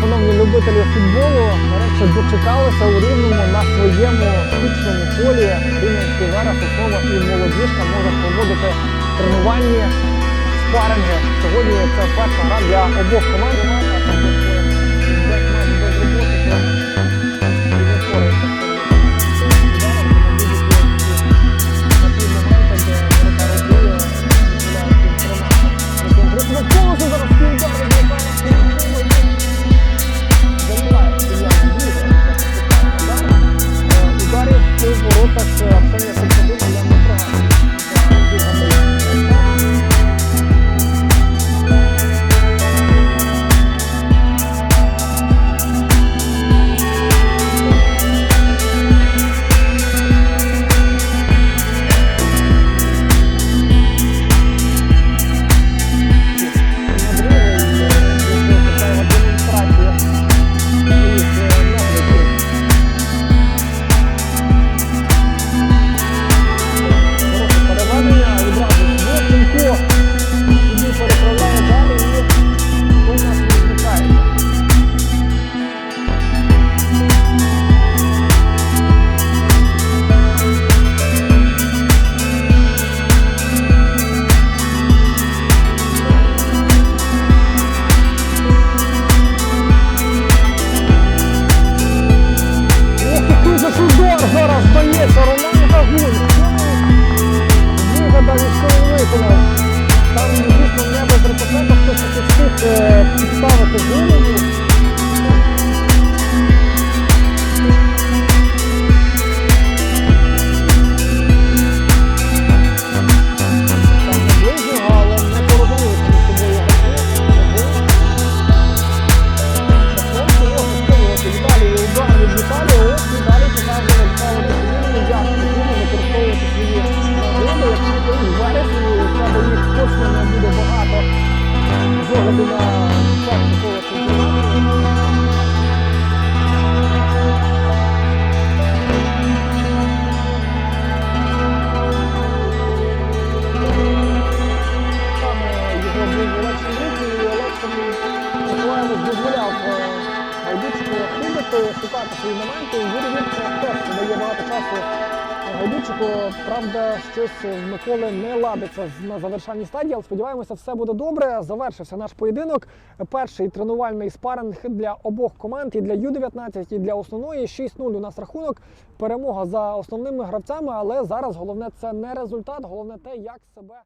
любителі футболу нарешті дочекалися у рівному на своєму штучному полі. Рівненський зараз основа і молодіжка може проводити тренування спаринги. Сьогодні це перша гра для обох команд. Руки, і Олексій Миколаєвич дозволяв е, Гайдучику шукати свої моменти. Юрій Вірчик теж дає багато часу Гайдучику. Правда, щось в Миколи не ладиться на завершальній стадії, але сподіваємося, все буде добре. Завершився наш поєдинок. Перший тренувальний спаринг для обох команд і для Ю-19, і для основної. 6-0 у нас рахунок. Перемога за основними гравцями, але зараз головне це не результат, головне те, як себе.